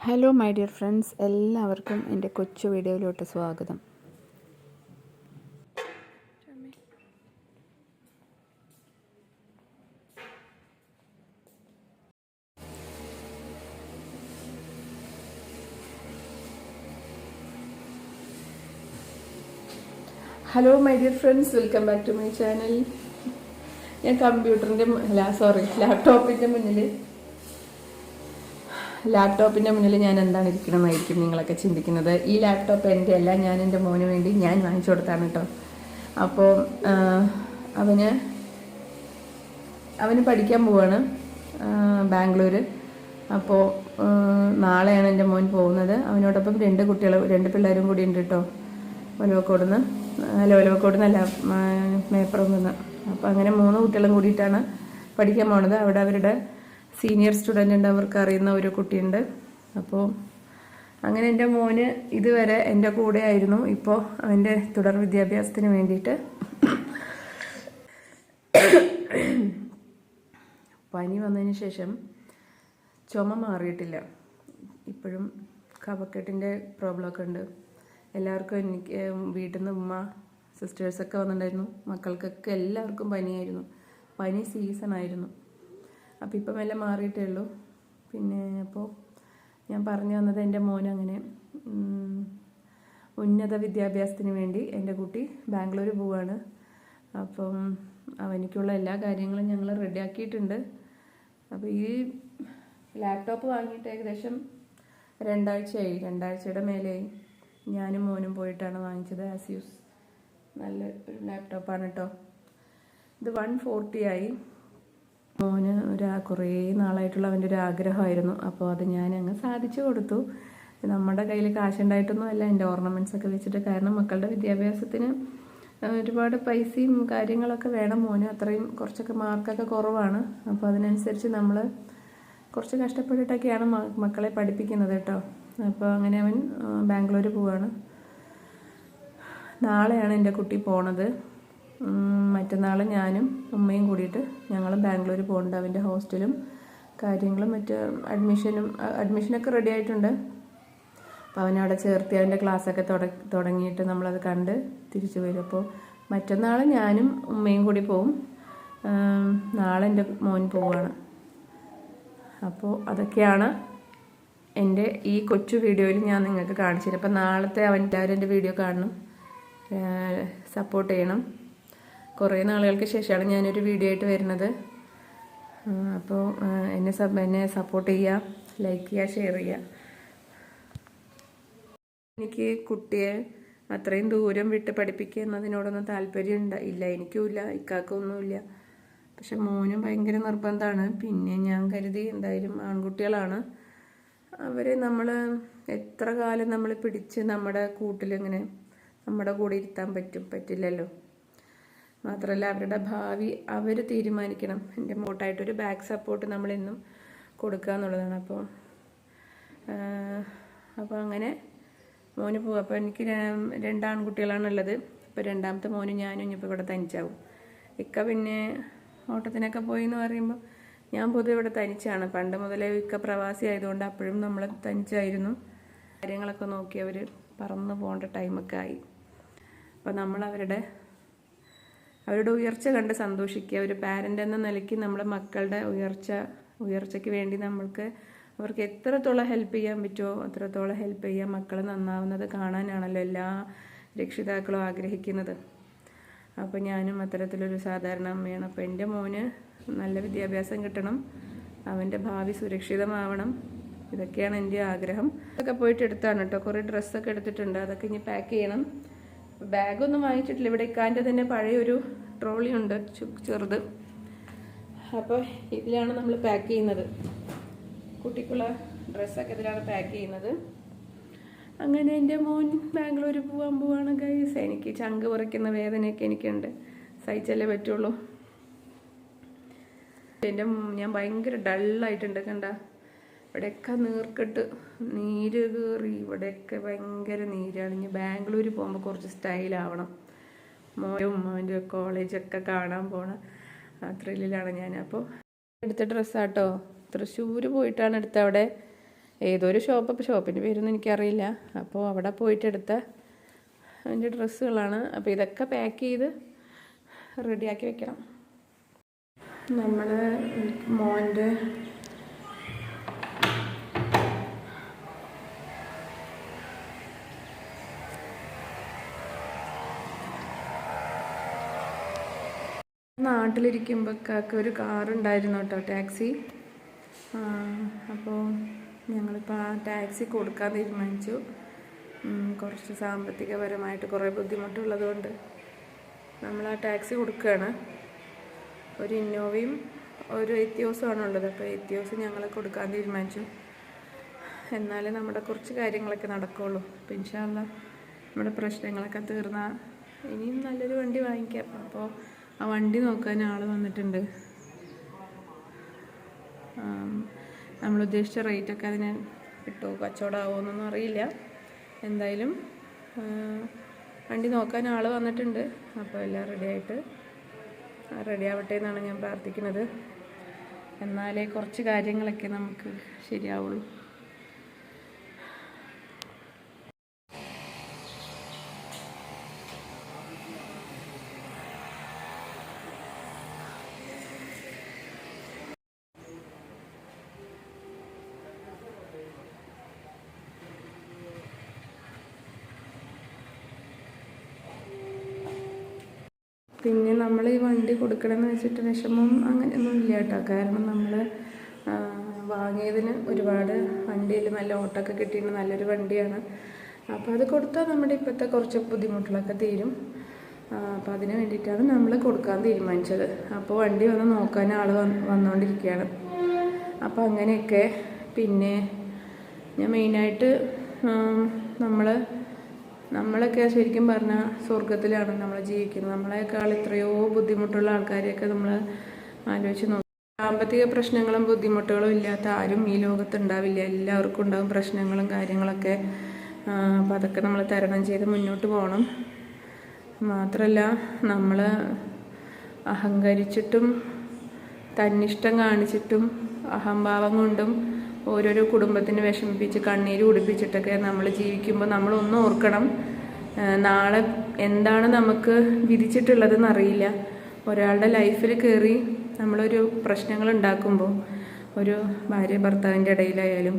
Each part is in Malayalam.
ഹലോ മൈ ഡിയർ ഫ്രണ്ട്സ് എല്ലാവർക്കും എന്റെ കൊച്ചു വീഡിയോയിലോട്ട് സ്വാഗതം. Hello my dear friends welcome back to my channel ഞാൻ കമ്പ്യൂട്ടറിന്റെ അല്ല സോറി ലാപ്ടോപ്പിന്റെ മുന്നിൽ ലാപ്ടോപ്പിന്റെ മുന്നിൽ ഞാൻ എന്താണ് ഇരിക്കണമെന്നായിരിക്കും നിങ്ങളൊക്കെ ചിന്തിക്കുന്നത്? ഈ ലാപ്ടോപ്പ് എന്റെ അല്ല ഞാൻ എന്റെ മോന് വേണ്ടി ഞാൻ വാങ്ങിച്ചു കൊടുത്താണ് കേട്ടോ അപ്പോൾ അവന് അവന് പഠിക്കാൻ പോവാണ് ബാംഗ്ലൂർ അപ്പോൾ നാളെയാണ് എന്റെ മോൻ പോകുന്നത്. അവനോടൊപ്പം രണ്ട് കുട്ടികൾ രണ്ട് പിള്ളേരും കൂടി ഉണ്ട് കേട്ടോ ഒലവക്കോട് നിന്ന് അല്ല ഒലവക്കോട് നിന്നല്ല മേപ്പുറം നിന്ന് അപ്പോൾ അങ്ങനെ മൂന്ന് കുട്ടികളും കൂടിയിട്ടാണ് പഠിക്കാൻ പോണത്. അവിടെ അവരുടെ സീനിയർ സ്റ്റുഡന്റ് ഉണ്ട് അവർക്ക് അറിയുന്ന ഒരു കുട്ടിയുണ്ട്. അപ്പോൾ അങ്ങനെ എന്റെ മോന് ഇതുവരെ എന്റെ കൂടെ ആയിരുന്നു ഇപ്പോൾ അവന്റെ തുടർ വിദ്യാഭ്യാസത്തിന് വേണ്ടിയിട്ട് പനി വന്നതിന് ശേഷം ചുമ മാറിയിട്ടില്ല. ഇപ്പോഴും കഫക്കെട്ടിന്റെ പ്രോബ്ലമൊക്കെ ഉണ്ട്. എല്ലാവർക്കും എനിക്ക് വീട്ടിൽ നിന്ന് ഉമ്മ സിസ്റ്റേഴ്സൊക്കെ വന്നിട്ടുണ്ടായിരുന്നു. മക്കൾക്കൊക്കെ എല്ലാവർക്കും പനിയായിരുന്നു. പനി സീസൺ ആയിരുന്നു അപ്പോൾ ഇപ്പം എല്ലാം മാറിയിട്ടേ ഉള്ളൂ. പിന്നെ അപ്പോൾ ഞാൻ പറഞ്ഞു വന്നത് എന്റെ മോൻ അങ്ങനെ ഉന്നത വിദ്യാഭ്യാസത്തിന് വേണ്ടി എന്റെ കുട്ടി ബാംഗ്ലൂർ പോവാണ്. അപ്പം അവനിക്കുള്ള എല്ലാ കാര്യങ്ങളും ഞങ്ങൾ റെഡിയാക്കിയിട്ടുണ്ട്. അപ്പോൾ ഈ ലാപ്ടോപ്പ് വാങ്ങിയിട്ട് ഏകദേശം രണ്ടാഴ്ചയായി. രണ്ടാഴ്ചയുടെ മേലെയായി. ഞാനും മോനും പോയിട്ടാണ് വാങ്ങിച്ചത് ആസ് യൂസ് നല്ല ഒരു ലാപ്ടോപ്പാണ് കേട്ടോ ഇത് വൺ ഫോർട്ടി ആയി. മോന് ഒരു കുറേ നാളായിട്ടുള്ള അവന്റെ ഒരു ആഗ്രഹമായിരുന്നു. അപ്പോൾ അത് ഞാൻ അങ്ങ് സാധിച്ചു കൊടുത്തു. നമ്മുടെ കയ്യിൽ കാശുണ്ടായിട്ടൊന്നും അല്ല എന്റെ ഓർണമെന്റ്സ് ഒക്കെ വെച്ചിട്ട്. കാരണം മക്കളുടെ വിദ്യാഭ്യാസത്തിന് ഒരുപാട് പൈസയും കാര്യങ്ങളൊക്കെ വേണം മോന്. അത്രയും കുറച്ചൊക്കെ മാർക്കൊക്കെ കുറവാണ്. അപ്പോൾ അതിനനുസരിച്ച് നമ്മൾ കുറച്ച് കഷ്ടപ്പെട്ടിട്ടൊക്കെയാണ് മക്കളെ പഠിപ്പിക്കുന്നത് കേട്ടോ. അപ്പോൾ അങ്ങനെ അവൻ ബാംഗ്ലൂർ പോവാണ്. നാളെയാണ് എന്റെ കുട്ടി പോണത്. മറ്റന്നാൾ ഞാനും ഉമ്മയും കൂടിയിട്ട് ഞങ്ങൾ ബാംഗ്ലൂർ പോകുന്നുണ്ട് അവന്റെ ഹോസ്റ്റലും കാര്യങ്ങളും മറ്റ് അഡ്മിഷനും അഡ്മിഷനൊക്കെ റെഡി ആയിട്ടുണ്ട്. അപ്പോൾ അവനവിടെ ചേർത്തി അവന്റെ ക്ലാസ്സൊക്കെ തുടങ്ങിയിട്ട് നമ്മളത് കണ്ട് തിരിച്ചു വരും. അപ്പോൾ മറ്റന്നാൾ ഞാനും ഉമ്മയും കൂടി പോവും. നാളെ എന്റെ മോൻ പോവുകയാണ് അപ്പോൾ അതൊക്കെയാണ് എന്റെ ഈ കൊച്ചു വീഡിയോയിൽ ഞാൻ നിങ്ങൾക്ക് കാണിച്ചു തരും അപ്പോൾ നാളത്തെ അവൻ എല്ലാവരും എന്റെ വീഡിയോ കാണണം. സപ്പോർട്ട് ചെയ്യണം. കുറേ നാളുകൾക്ക് ശേഷമാണ് ഞാനൊരു വീഡിയോ ആയിട്ട് വരുന്നത്. അപ്പോൾ എന്നെ സബ് എന്നെ സപ്പോർട്ട് ചെയ്യുക ലൈക്ക് ചെയ്യുക ഷെയർ ചെയ്യുക എനിക്ക് കുട്ടിയെ അത്രയും ദൂരം വിട്ട് പഠിപ്പിക്കുക എന്നതിനോടൊന്നും താല്പര്യം എനിക്കും ഇല്ല ഇക്കാക്കൊന്നുമില്ല. പക്ഷെ മോനും ഭയങ്കര നിർബന്ധമാണ്. പിന്നെ ഞാൻ കരുതി എന്തായാലും ആൺകുട്ടികളാണ്. അവരെ നമ്മൾ എത്ര കാലം നമ്മൾ പിടിച്ച് നമ്മുടെ കൂട്ടിലിങ്ങനെ നമ്മുടെ കൂടെ ഇരുത്താൻ പറ്റും പറ്റില്ലല്ലോ. മാത്രമല്ല അവരുടെ ഭാവി അവർ തീരുമാനിക്കണം. എന്റെ മോട്ടായിട്ടൊരു ബാക്ക് സപ്പോർട്ട് നമ്മളെന്നും കൊടുക്കുക എന്നുള്ളതാണ്. അപ്പോൾ അപ്പോൾ അങ്ങനെ മോന് പോകും അപ്പോൾ എനിക്ക് രണ്ടാൺകുട്ടികളാണുള്ളത്. അപ്പോൾ രണ്ടാമത്തെ മോനും ഞാനും ഇനിയിപ്പോൾ ഇവിടെ തനിച്ചാവും. ഇക്ക പിന്നെ ഓട്ടത്തിനൊക്കെ പോയി എന്ന് പറയുമ്പോൾ ഞാൻ പൊതുവെ ഇവിടെ തനിച്ചാണ്. പണ്ട് മുതലേ ഇക്ക പ്രവാസി ആയതുകൊണ്ട് അപ്പോഴും നമ്മൾ തനിച്ചായിരുന്നു. കാര്യങ്ങളൊക്കെ നോക്കി അവർ പറന്ന് പോകേണ്ട ടൈമൊക്കെ ആയി. അപ്പോൾ നമ്മൾ അവരുടെ ഉയർച്ച കണ്ട് സന്തോഷിക്കുക. ഒരു പാരന്റ് എന്ന നിലയ്ക്ക് നമ്മുടെ മക്കളുടെ ഉയർച്ച ഉയർച്ചയ്ക്ക് വേണ്ടി നമ്മൾക്ക് അവർക്ക് എത്രത്തോളം ഹെൽപ്പ് ചെയ്യാൻ പറ്റുമോ അത്രത്തോളം ഹെൽപ്പ് ചെയ്യാൻ മക്കൾ നന്നാവുന്നത് കാണാനാണല്ലോ എല്ലാ രക്ഷിതാക്കളും ആഗ്രഹിക്കുന്നത്. അപ്പോൾ ഞാനും അത്തരത്തിലൊരു സാധാരണ അമ്മയാണ്. അപ്പോൾ എന്റെ മോന് നല്ല വിദ്യാഭ്യാസം കിട്ടണം. അവന്റെ ഭാവി സുരക്ഷിതമാവണം. ഇതൊക്കെയാണ് എന്റെ ആഗ്രഹം. അതൊക്കെ പോയിട്ട് എടുത്താണ് കേട്ടോ. കുറേ ഡ്രസ്സൊക്കെ എടുത്തിട്ടുണ്ട്. അതൊക്കെ ഇനി പാക്ക് ചെയ്യണം. ബാഗൊന്നും വാങ്ങിച്ചിട്ടില്ല. ഇവിടെ ഇക്കാന്റെ തന്നെ പഴയൊരു ട്രോളി ഉണ്ട് ചെറുത്. അപ്പോൾ ഇതിലാണ് നമ്മൾ പാക്ക് ചെയ്യുന്നത്. കുട്ടിക്കുള്ള ഡ്രസ്സൊക്കെ ഇതിലാണ് പാക്ക് ചെയ്യുന്നത്. അങ്ങനെ എന്റെ മോൻ ബാംഗ്ലൂർ പോകാൻ പോവാണ് ഗൈസ് എനിക്ക് ചങ്ക് കുറയ്ക്കുന്ന വേദനയൊക്കെ എനിക്കുണ്ട്. സഹിച്ചല്ലേ പറ്റുള്ളൂ. എന്റെ ഞാൻ ഭയങ്കര ഡള്ളായിട്ടുണ്ട് കണ്ട. ഇവിടെയൊക്കെ നീർക്കെട്ട് നീര് കയറി ഇവിടെയൊക്കെ ഭയങ്കര നീരാണ്. ഇനി ബാംഗ്ലൂർ പോകുമ്പോൾ കുറച്ച് സ്റ്റൈലാവണം മോയും അവന്റെ കോളേജൊക്കെ കാണാൻ പോണ ത്രില്ലിലാണ് ഞാൻ. അപ്പോൾ എടുത്ത ഡ്രസ്സാട്ടോ തൃശ്ശൂർ പോയിട്ടാണ് എടുത്ത അവിടെ. ഏതൊരു ഷോപ്പ് അപ്പോൾ ഷോപ്പിന്റെ പേരൊന്നും എനിക്കറിയില്ല. അപ്പോൾ അവിടെ പോയിട്ടെടുത്ത അതിന്റെ ഡ്രസ്സുകളാണ് അപ്പോൾ ഇതൊക്കെ പാക്ക് ചെയ്ത് റെഡിയാക്കി വെക്കണം. നമ്മൾ മോന്റെ നാട്ടിലിരിക്കുമ്പോൾ കാക്ക ഒരു കാറുണ്ടായിരുന്നു കേട്ടോ ടാക്സി. അപ്പോൾ ഞങ്ങളിപ്പോൾ ആ ടാക്സി കൊടുക്കാൻ തീരുമാനിച്ചു. കുറച്ച് സാമ്പത്തികപരമായിട്ട് കുറേ ബുദ്ധിമുട്ടുള്ളതുകൊണ്ട് നമ്മൾ ആ ടാക്സി കൊടുക്കുകയാണ്. ഒരു ഇന്നോവയും ഒരു എത്തിയോസുമാണ് ഉള്ളത് അപ്പോൾ എത്തിയോസ് ഞങ്ങൾ കൊടുക്കാൻ തീരുമാനിച്ചു. എന്നാലേ നമ്മുടെ കുറച്ച് കാര്യങ്ങളൊക്കെ നടക്കുകയുള്ളൂ അപ്പോൾ ഇൻഷാല്ല നമ്മുടെ പ്രശ്നങ്ങളൊക്കെ തീർന്നാൽ ഇനിയും നല്ലൊരു വണ്ടി വാങ്ങിക്കാം. അപ്പോൾ ആ വണ്ടി നോക്കാൻ ആൾ വന്നിട്ടുണ്ട്. നമ്മൾ ഉദ്ദേശിച്ച റേറ്റൊക്കെ അതിന് കിട്ടുമോ കച്ചവടമാവുമോ എന്നൊന്നും അറിയില്ല. എന്തായാലും വണ്ടി നോക്കാൻ ആൾ വന്നിട്ടുണ്ട്. അപ്പോൾ എല്ലാം റെഡിയായിട്ട് റെഡി ആവട്ടെ എന്നാണ് ഞാൻ പ്രാർത്ഥിക്കുന്നത്. എന്നാലേ കുറച്ച് കാര്യങ്ങളൊക്കെ നമുക്ക് ശരിയാവുള്ളൂ പിന്നെ ഈ വണ്ടി കൊടുക്കണമെന്ന് വെച്ചിട്ട് വിഷമം അങ്ങനെയൊന്നും ഇല്ല കേട്ടോ. കാരണം നമ്മൾ വാങ്ങിയതിന് ഒരുപാട് വണ്ടിയിൽ നല്ല ഓട്ടമൊക്കെ കിട്ടിയിട്ട് നല്ലൊരു വണ്ടിയാണ്. അപ്പോൾ അത് കൊടുത്താൽ നമ്മുടെ ഇപ്പോഴത്തെ കുറച്ച് ബുദ്ധിമുട്ടുകളൊക്കെ തീരും. അപ്പോൾ അതിന് വേണ്ടിയിട്ടാണ് നമ്മൾ കൊടുക്കാൻ തീരുമാനിച്ചത്. അപ്പോൾ വണ്ടി വന്ന് നോക്കാൻ ആൾ വന്ന് വന്നുകൊണ്ടിരിക്കുകയാണ്. അപ്പോൾ അങ്ങനെയൊക്കെ പിന്നെ ഞാൻ മെയിനായിട്ട് നമ്മൾ നമ്മളൊക്കെ ശരിക്കും പറഞ്ഞാൽ സ്വർഗത്തിലാണ് നമ്മൾ ജീവിക്കുന്നത്. നമ്മളെക്കാൾ എത്രയോ ബുദ്ധിമുട്ടുള്ള ആൾക്കാരെയൊക്കെ നമ്മൾ ആലോചിച്ച് നോക്കും. സാമ്പത്തിക പ്രശ്നങ്ങളും ബുദ്ധിമുട്ടുകളും ഇല്ലാത്ത ആരും ഈ ലോകത്ത് ഉണ്ടാവില്ല എല്ലാവർക്കും ഉണ്ടാകും പ്രശ്നങ്ങളും കാര്യങ്ങളൊക്കെ. അപ്പം അതൊക്കെ നമ്മൾ തരണം ചെയ്ത് മുന്നോട്ട് പോകണം മാത്രമല്ല നമ്മൾ അഹങ്കരിച്ചിട്ടും തന്നിഷ്ടം കാണിച്ചിട്ടും അഹംഭാവം കൊണ്ടും ഓരോരോ കുടുംബത്തിന് വിഷമിപ്പിച്ച് കണ്ണീര് കുടിപ്പിച്ചിട്ടൊക്കെ നമ്മൾ ജീവിക്കുമ്പോൾ നമ്മളൊന്നും ഓർക്കണം നാളെ എന്താണ് നമുക്ക് വിധിച്ചിട്ടുള്ളതെന്ന് അറിയില്ല. ഒരാളുടെ ലൈഫിൽ കയറി നമ്മളൊരു പ്രശ്നങ്ങൾ ഉണ്ടാക്കുമ്പോൾ ഒരു ഭാര്യ ഭർത്താവിന്റെ ഇടയിലായാലും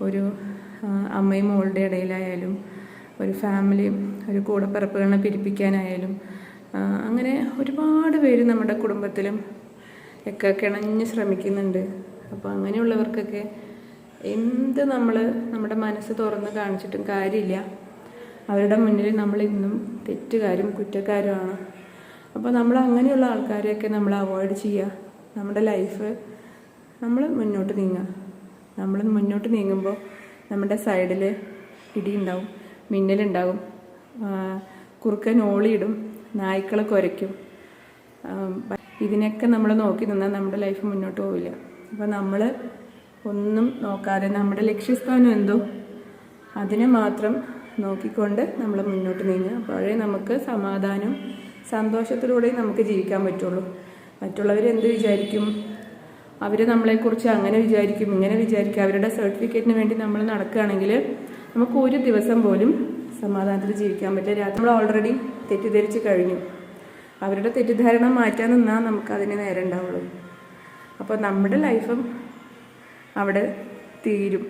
ഒരു അമ്മയും മോളുടെ ഇടയിലായാലും ഒരു ഫാമിലി ഒരു കൂടപ്പിറപ്പുകളെ പിരിപ്പിക്കാനായാലും അങ്ങനെ ഒരുപാട് പേര് നമ്മുടെ കുടുംബത്തിലും ഒക്കെ കിണഞ്ഞ് ശ്രമിക്കുന്നുണ്ട്. അപ്പോൾ അങ്ങനെയുള്ളവർക്കൊക്കെ എന്ത് നമ്മൾ നമ്മുടെ മനസ്സ് തുറന്ന് കാണിച്ചിട്ടും കാര്യമില്ല. അവരുടെ മുന്നിൽ നമ്മൾ ഇന്നും തെറ്റുകാരും കുറ്റക്കാരുമാണ്. അപ്പോൾ നമ്മൾ അങ്ങനെയുള്ള ആൾക്കാരെയൊക്കെ നമ്മൾ അവോയ്ഡ് ചെയ്യുക. നമ്മുടെ ലൈഫ് നമ്മൾ മുന്നോട്ട് നീങ്ങുക. നമ്മൾ മുന്നോട്ട് നീങ്ങുമ്പോൾ നമ്മുടെ സൈഡിൽ ഇടിയുണ്ടാവും മിന്നലുണ്ടാവും. കുറുക്കൻ ഓളിയിടും നായ്ക്കളെ കുരയ്ക്കും. ഇതിനൊക്കെ നമ്മൾ നോക്കി നിന്നാൽ നമ്മുടെ ലൈഫ് മുന്നോട്ട് പോവില്ല. അപ്പോൾ നമ്മൾ ഒന്നും നോക്കാതെ നമ്മുടെ ലക്ഷ്യസ്ഥാനം എന്തോ അതിനെ മാത്രം നോക്കിക്കൊണ്ട് നമ്മൾ മുന്നോട്ട് നീങ്ങുക. അപ്പോഴേ നമുക്ക് സമാധാനം സന്തോഷത്തിലൂടെ നമുക്ക് ജീവിക്കാൻ പറ്റുള്ളൂ. മറ്റുള്ളവർ എന്ത് വിചാരിക്കും? അവർ നമ്മളെക്കുറിച്ച് അങ്ങനെ വിചാരിക്കും ഇങ്ങനെ വിചാരിക്കും. അവരുടെ സർട്ടിഫിക്കറ്റിന് വേണ്ടി നമ്മൾ നടക്കുകയാണെങ്കിൽ നമുക്ക് ഒരു ദിവസം പോലും സമാധാനത്തിൽ ജീവിക്കാൻ പറ്റില്ല. നമ്മൾ ഓൾറെഡി തെറ്റിദ്ധരിച്ച് കഴിഞ്ഞു. അവരുടെ തെറ്റിദ്ധാരണ മാറ്റാൻ നിന്നാൽ നമുക്ക് അതിന് നേരം ഉണ്ടാവുള്ളൂ. അപ്പോൾ നമ്മുടെ ലൈഫും അവിടെ തീരും.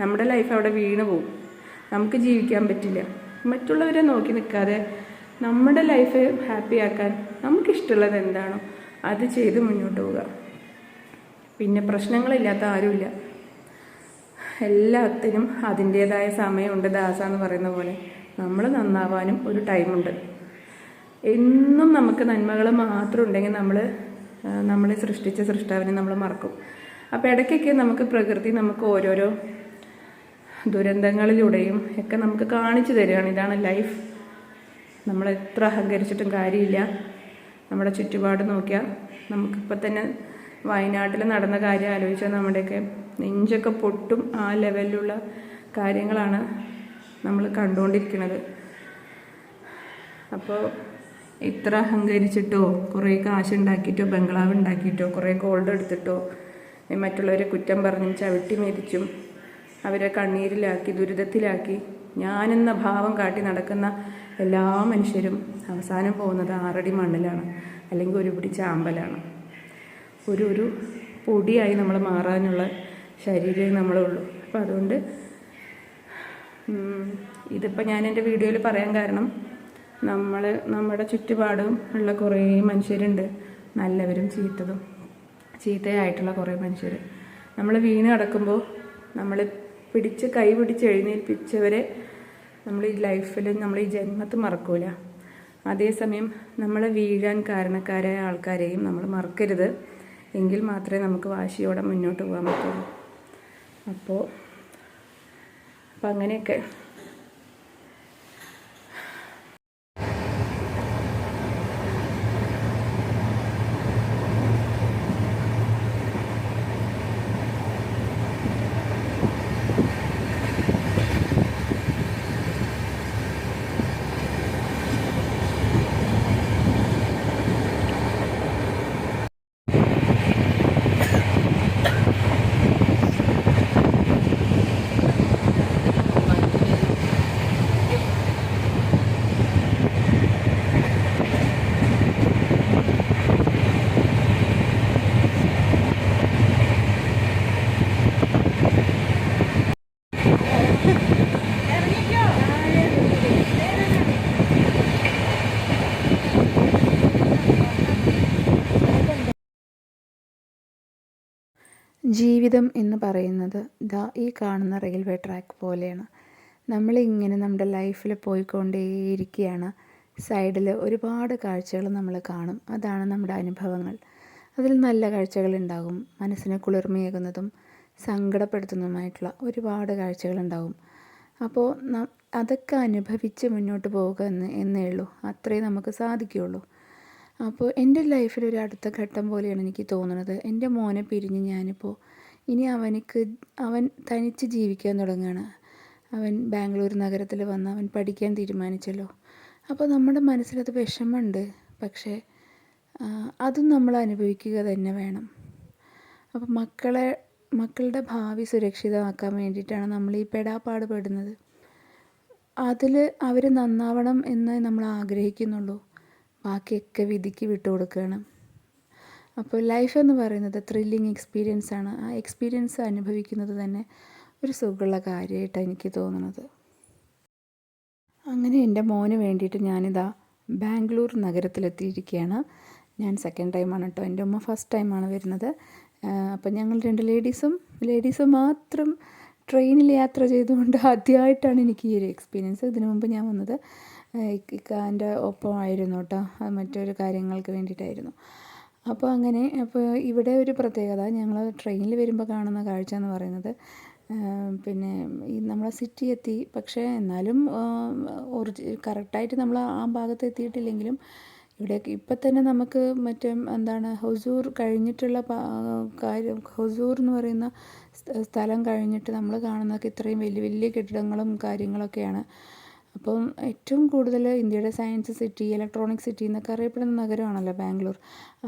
നമ്മുടെ ലൈഫ് അവിടെ വീണു പോകും നമുക്ക് ജീവിക്കാൻ പറ്റില്ല. മറ്റുള്ളവരെ നോക്കി നിൽക്കാതെ നമ്മുടെ ലൈഫ് ഹാപ്പി ആക്കാൻ നമുക്കിഷ്ടമുള്ളത് എന്താണോ അത് ചെയ്ത് മുന്നോട്ട് പോവുക. പിന്നെ പ്രശ്നങ്ങളില്ലാത്ത ആരുമില്ല. എല്ലാത്തിനും അതിന്റേതായ സമയമുണ്ട് ദാസ എന്ന് പറയുന്ന പോലെ. നമ്മൾ നന്നാവാനും ഒരു ടൈമുണ്ട് എന്നും നമുക്ക് നന്മകൾ മാത്രം ഉണ്ടെങ്കിൽ നമ്മൾ നമ്മളെ സൃഷ്ടിച്ച സൃഷ്ടാവിനെ നമ്മൾ മറക്കും. അപ്പോൾ ഇടയ്ക്കൊക്കെ നമുക്ക് പ്രകൃതി നമുക്ക് ഓരോരോ ദുരന്തങ്ങളിലൂടെയും ഒക്കെ നമുക്ക് കാണിച്ചു തരികയാണ്. ഇതാണ് ലൈഫ് നമ്മൾ എത്ര അഹങ്കരിച്ചിട്ടും കാര്യമില്ല. നമ്മുടെ ചുറ്റുപാട് നോക്കിയാൽ നമുക്കിപ്പോൾ തന്നെ വയനാട്ടിൽ നടന്ന കാര്യം ആലോചിച്ചാൽ നമ്മുടെയൊക്കെ നെഞ്ചൊക്കെ പൊട്ടും ആ ലെവലിലുള്ള കാര്യങ്ങളാണ് നമ്മൾ കണ്ടുകൊണ്ടിരിക്കുന്നത്. അപ്പോൾ ഇത്ര അഹങ്കരിച്ചിട്ടോ കുറേ കാശ് ഉണ്ടാക്കിയിട്ടോ ബംഗ്ലാവ് ഉണ്ടാക്കിയിട്ടോ കുറേ ഗോൾഡ് എടുത്തിട്ടോ മറ്റുള്ളവരെ കുറ്റം പറഞ്ഞും ചവിട്ടി മേടിച്ചും അവരെ കണ്ണീരിലാക്കി ദുരിതത്തിലാക്കി ഞാനെന്ന ഭാവം കാട്ടി നടക്കുന്ന എല്ലാ മനുഷ്യരും അവസാനം പോകുന്നത് ആറടി മണ്ണിലാണ് അല്ലെങ്കിൽ ഒരു പിടി ചാമ്പലാണ്. ഒരു ഒരു പൊടിയായി നമ്മൾ മാറാനുള്ള ശരീരമേ നമ്മളുള്ളൂ. അപ്പോൾ അതുകൊണ്ട് ഇതിപ്പോൾ ഞാൻ എന്റെ വീഡിയോയിൽ പറയാൻ കാരണം നമ്മൾ നമ്മുടെ ചുറ്റുപാടും ഉള്ള കുറേ മനുഷ്യരുണ്ട്. നല്ലവരും ചീത്തതും. ചീത്തയായിട്ടുള്ള കുറേ മനുഷ്യർ നമ്മൾ വീണ് കിടക്കുമ്പോൾ നമ്മൾ പിടിച്ച് കൈ പിടിച്ച് എഴുന്നേൽപ്പിച്ചവരെ നമ്മൾ ഈ ലൈഫിൽ നമ്മൾ ഈ ജന്മത്ത് മറക്കൂല. അതേസമയം നമ്മൾ വീഴാൻ കാരണക്കാരായ ആൾക്കാരെയും നമ്മൾ മറക്കരുത്. എങ്കിൽ മാത്രമേ നമുക്ക് വാശിയോടെ മുന്നോട്ട് പോകാൻ പറ്റുള്ളൂ. അപ്പോൾ അപ്പം അങ്ങനെയൊക്കെ. ജീവിതം എന്ന് പറയുന്നത് ദാ ഈ കാണുന്ന റെയിൽവേ ട്രാക്ക് പോലെയാണ്. നമ്മളിങ്ങനെ നമ്മുടെ ലൈഫിൽ പോയിക്കൊണ്ടേയിരിക്കുകയാണ്. സൈഡിൽ ഒരുപാട് കാഴ്ചകൾ നമ്മൾ കാണും. അതാണ് നമ്മുടെ അനുഭവങ്ങൾ. അതിൽ നല്ല കാഴ്ചകളുണ്ടാകും മനസ്സിനെ കുളിർമയേകുന്നതും സങ്കടപ്പെടുത്തുന്നതുമായിട്ടുള്ള ഒരുപാട് കാഴ്ചകളുണ്ടാകും അപ്പോൾ അതൊക്കെ അനുഭവിച്ച് മുന്നോട്ട് പോവുക എന്ന് എന്നേ ഉള്ളൂ. അത്രേ നമുക്ക് സാധിക്കുകയുള്ളൂ. അപ്പോൾ എന്റെ ലൈഫിൽ ഒരു അടുത്ത ഘട്ടം പോലെയാണ് എനിക്ക് തോന്നുന്നത്. എന്റെ മോനെ പിരിഞ്ഞ് ഞാനിപ്പോൾ ഇനി അവനക്ക് അവൻ തനിച്ച് ജീവിക്കാൻ തുടങ്ങുകയാണ്. അവൻ ബാംഗ്ലൂർ നഗരത്തിൽ വന്ന് അവൻ പഠിക്കാൻ തീരുമാനിച്ചല്ലോ. അപ്പോൾ നമ്മുടെ മനസ്സിലത് വിഷമമുണ്ട്. പക്ഷേ അതും നമ്മൾ അനുഭവിക്കുക തന്നെ വേണം. അപ്പോൾ മക്കളെ മക്കളുടെ ഭാവി സുരക്ഷിതമാക്കാൻ വേണ്ടിയിട്ടാണ് നമ്മൾ ഈ പെടാപ്പാട് പെടുന്നത് അതിൽ അവർ നന്നാവണം എന്ന് നമ്മൾ ആഗ്രഹിക്കുന്നുള്ളൂ. ബാക്കിയൊക്കെ വിധിക്ക് വിട്ടു കൊടുക്കുകയാണ് അപ്പോൾ ലൈഫ് എന്ന് പറയുന്നത് ത്രില്ലിങ് എക്സ്പീരിയൻസ് ആണ്. ആ എക്സ്പീരിയൻസ് അനുഭവിക്കുന്നത് തന്നെ ഒരു സുഖമുള്ള കാര്യമായിട്ടാണ് എനിക്ക് തോന്നുന്നത്. അങ്ങനെ എന്റെ മോന് വേണ്ടിയിട്ട് ഞാനിതാ ബാംഗ്ലൂർ നഗരത്തിലെത്തിയിരിക്കുകയാണ്. ഞാൻ സെക്കൻഡ് ടൈമാണ് കേട്ടോ. എന്റെ ഉമ്മ ഫസ്റ്റ് ടൈമാണ് വരുന്നത്. അപ്പം ഞങ്ങൾ രണ്ട് ലേഡീസും ലേഡീസ് മാത്രം ട്രെയിനിൽ യാത്ര ചെയ്തുകൊണ്ട് ആദ്യമായിട്ടാണ് എനിക്ക് ഈ ഒരു എക്സ്പീരിയൻസ് ഇതിനു മുമ്പ് ഞാൻ വന്നത് ഇക്കാന്റെ ഒപ്പമായിരുന്നു കേട്ടോ അത് മറ്റൊരു കാര്യങ്ങൾക്ക് വേണ്ടിയിട്ടായിരുന്നു. അപ്പോൾ അങ്ങനെ അപ്പോൾ ഇവിടെ ഒരു പ്രത്യേകത ഞങ്ങൾ ട്രെയിനിൽ വരുമ്പോൾ കാണുന്ന കാഴ്ച എന്ന് പറയുന്നത് പിന്നെ ഈ നമ്മളെ സിറ്റി എത്തി. പക്ഷേ എന്നാലും ഒറിജി കറക്റ്റായിട്ട് നമ്മൾ ആ ഭാഗത്ത് എത്തിയിട്ടില്ലെങ്കിലും ഇവിടെ ഇപ്പം തന്നെ നമുക്ക് മറ്റേ എന്താണ് ഹൊസൂർ കഴിഞ്ഞിട്ടുള്ള കാര്യം ഹൊസൂർ എന്ന് പറയുന്ന സ്ഥ- സ്ഥലം കഴിഞ്ഞിട്ട് നമ്മൾ കാണുന്നതൊക്കെ ഇത്രയും വലിയ വലിയ കെട്ടിടങ്ങളും കാര്യങ്ങളൊക്കെയാണ്. അപ്പം ഏറ്റവും കൂടുതൽ ഇന്ത്യയുടെ സയൻസ് സിറ്റി ഇലക്ട്രോണിക് സിറ്റി എന്നൊക്കെ അറിയപ്പെടുന്ന നഗരമാണല്ലോ ബാംഗ്ലൂർ.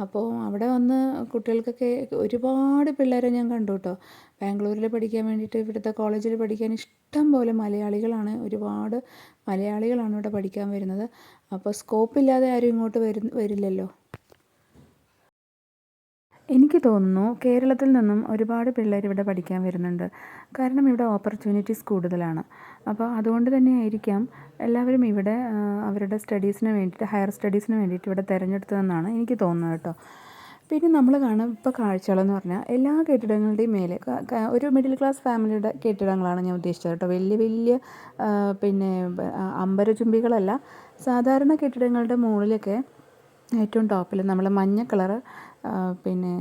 അപ്പോൾ അവിടെ വന്ന് കുട്ടികൾക്കൊക്കെ ഒരുപാട് പിള്ളേരെ ഞാൻ കണ്ടു കേട്ടോ. ബാംഗ്ലൂരിൽ പഠിക്കാൻ വേണ്ടിയിട്ട് ഇവിടുത്തെ കോളേജിൽ പഠിക്കാൻ ഇഷ്ടം പോലെ മലയാളികളാണ്. ഒരുപാട് മലയാളികളാണ് ഇവിടെ പഠിക്കാൻ വരുന്നത്. അപ്പോൾ സ്കോപ്പ് ഇല്ലാതെ ആരും ഇങ്ങോട്ട് വരു വരില്ലല്ലോ. എനിക്ക് തോന്നുന്നു കേരളത്തിൽ നിന്നും ഒരുപാട് പിള്ളേർ ഇവിടെ പഠിക്കാൻ വരുന്നുണ്ട്. കാരണം ഇവിടെ ഓപ്പർച്യൂണിറ്റീസ് കൂടുതലാണ്. അപ്പോൾ അതുകൊണ്ട് തന്നെ ആയിരിക്കാം എല്ലാവരും ഇവിടെ അവരുടെ സ്റ്റഡീസിന് വേണ്ടിയിട്ട് ഹയർ സ്റ്റഡീസിന് വേണ്ടിയിട്ട് ഇവിടെ തിരഞ്ഞെടുത്തതെന്നാണ് എനിക്ക് തോന്നുന്നത് കേട്ടോ. പിന്നെ നമ്മൾ കാണാം ഇപ്പോൾ കാഴ്ചകളെന്ന് പറഞ്ഞാൽ എല്ലാ കെട്ടിടങ്ങളുടെയും മേലെ ഒരു മിഡിൽ ക്ലാസ് ഫാമിലിയുടെ കെട്ടിടങ്ങളാണ് ഞാൻ ഉദ്ദേശിച്ചത് കേട്ടോ. വലിയ വലിയ പിന്നെ അമ്പരചുംബികളല്ല സാധാരണ കെട്ടിടങ്ങളുടെ മുകളിലൊക്കെ ഏറ്റവും ടോപ്പിൽ നമ്മൾ മഞ്ഞ കളറ് പിന്നെ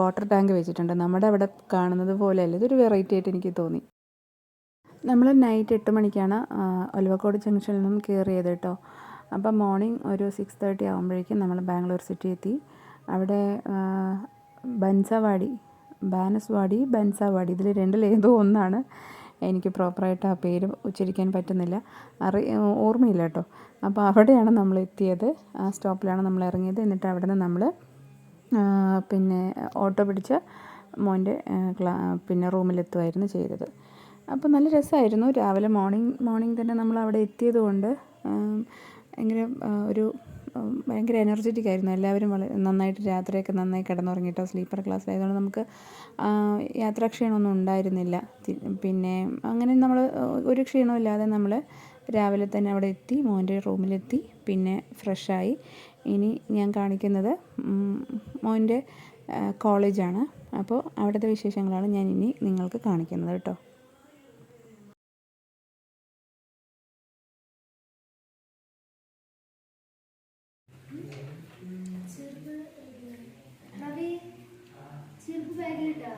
വാട്ടർ ടാങ്ക് വെച്ചിട്ടുണ്ട്. നമ്മുടെ അവിടെ കാണുന്നത് പോലെയല്ല ഇതൊരു വെറൈറ്റി ആയിട്ട് എനിക്ക് തോന്നി. നമ്മൾ നൈറ്റ് എട്ട് മണിക്കാണ് ഒലവക്കോട് ജംഗ്ഷനിൽ നിന്നും കയറിയത് കേട്ടോ. അപ്പം മോർണിംഗ് ഒരു സിക്സ് തേർട്ടി ആകുമ്പോഴേക്കും നമ്മൾ ബാംഗ്ലൂർ സിറ്റി എത്തി. അവിടെ ബൻസവാടി ബാനസ്വാടി ബൻസവാടി. ഇതിൽ രണ്ടിലേതോ ഒന്നാണ് എനിക്ക് പ്രോപ്പറായിട്ട് ആ പേര് ഉച്ചരിക്കാൻ പറ്റുന്നില്ല. അറി ഓർമ്മയില്ല കേട്ടോ. അപ്പോൾ അവിടെയാണ് നമ്മൾ എത്തിയത്. ആ സ്റ്റോപ്പിലാണ് നമ്മൾ ഇറങ്ങിയത്. എന്നിട്ട് അവിടെ നിന്ന് നമ്മൾ പിന്നെ ഓട്ടോ പിടിച്ച് മോന്റെ ക്ലാ പിന്നെ റൂമിലെത്തുമായിരുന്നു ചെയ്തത്. അപ്പോൾ നല്ല രസമായിരുന്നു. രാവിലെ മോർണിംഗ് മോർണിംഗ് തന്നെ നമ്മൾ അവിടെ എത്തിയത് കൊണ്ട് ഭയങ്കര ഒരു ഭയങ്കര എനർജറ്റിക് ആയിരുന്നു. എല്ലാവരും വളരെ നന്നായിട്ട് രാത്രിയൊക്കെ നന്നായി കിടന്നുറങ്ങിയിട്ടോ സ്ലീപ്പർ ക്ലാസ്സിലായതുകൊണ്ട് നമുക്ക് യാത്രാ യാത്രാക്ഷീണമൊന്നും ഉണ്ടായിരുന്നില്ല. പിന്നെ അങ്ങനെ നമ്മൾ ഒരു ക്ഷീണമില്ലാതെ നമ്മൾ രാവിലെ തന്നെ അവിടെ എത്തി മോന്റെ റൂമിലെത്തി പിന്നെ ഫ്രഷായി. ഇനി ഞാൻ കാണിക്കുന്നത് മോന്റെ കോളേജാണ്. അപ്പോൾ അവിടുത്തെ വിശേഷങ്ങളാണ് ഞാൻ ഇനി നിങ്ങൾക്ക് കാണിക്കുന്നത് കേട്ടോ. ചെറുപ്പ് ബാഗിലിട്ടാ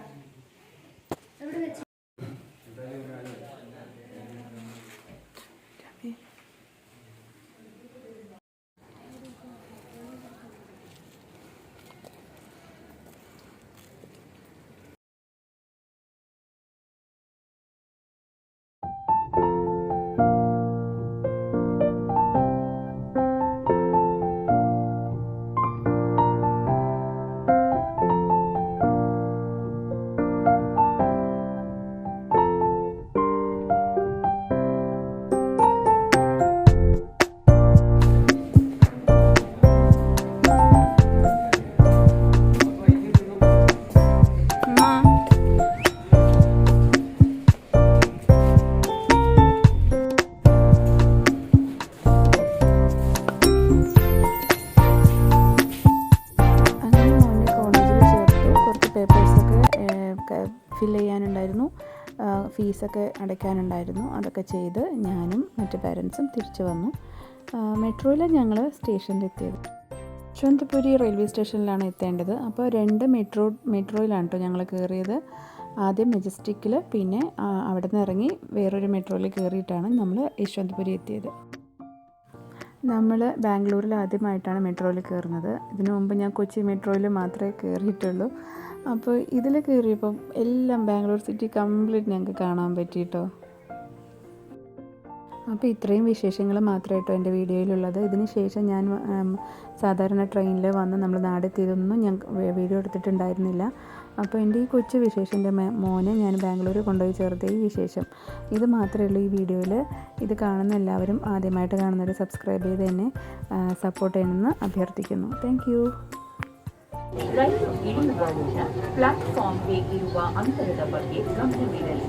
ഫില്ല് ചെയ്യാനുണ്ടായിരുന്നു ഫീസൊക്കെ അടയ്ക്കാനുണ്ടായിരുന്നു. അതൊക്കെ ചെയ്ത് ഞാനും മറ്റ് പാരൻസും തിരിച്ചു വന്നു. മെട്രോയിൽ ഞങ്ങൾ സ്റ്റേഷനിലെത്തിയത്. യശ്വന്തപുരി റെയിൽവേ സ്റ്റേഷനിലാണ് എത്തേണ്ടത്. അപ്പോൾ രണ്ട് മെട്രോ മെട്രോയിലാണ് കേട്ടോ ഞങ്ങൾ കയറിയത് ആദ്യം മെജസ്റ്റിക്കിൽ പിന്നെ അവിടെ നിന്ന് ഇറങ്ങി വേറൊരു മെട്രോയിൽ കയറിയിട്ടാണ് നമ്മൾ യശ്വന്തപുരി എത്തിയത്. നമ്മൾ ബാംഗ്ലൂരിൽ ആദ്യമായിട്ടാണ് മെട്രോയിൽ കയറുന്നത് ഇതിനു മുമ്പ് ഞാൻ കൊച്ചി മെട്രോയിൽ മാത്രമേ കയറിയിട്ടുള്ളൂ അപ്പോൾ ഇതിൽ കയറിയപ്പം എല്ലാം ബാംഗ്ലൂർ സിറ്റി കംപ്ലീറ്റ് ഞങ്ങൾക്ക് കാണാൻ പറ്റിയിട്ടോ അപ്പോൾ ഇത്രയും വിശേഷങ്ങൾ മാത്രമേ കേട്ടോ എന്റെ വീഡിയോയിലുള്ളത്. ഇതിന് ശേഷം ഞാൻ സാധാരണ ട്രെയിനിൽ വന്ന് നമ്മൾ നാടെത്തിയതൊന്നും ഞാൻ വീഡിയോ എടുത്തിട്ടുണ്ടായിരുന്നില്ല. അപ്പോൾ എന്റെ ഈ കൊച്ചു വിശേഷം എന്റെ മോനെ ഞാൻ ബാംഗ്ലൂർ കൊണ്ടുപോയി ചേർത്ത ഈ വിശേഷം. ഇത് മാത്രമേ ഉള്ളൂ ഈ വീഡിയോയിൽ ഇത് കാണുന്ന എല്ലാവരും ആദ്യമായിട്ട് കാണുന്നവർ സബ്സ്ക്രൈബ് ചെയ്ത് എന്നെ സപ്പോർട്ട് ചെയ്യണമെന്ന് അഭ്യർത്ഥിക്കുന്നു. താങ്ക് ರೈಲು ಇಳಿಯುವಾಗ ಪ್ಲಾಟ್ಫಾರ್ಮ್ಗೆ ಇರುವ ಅಂತರದ ಬಗ್ಗೆ ಗಮನವಿರಲಿ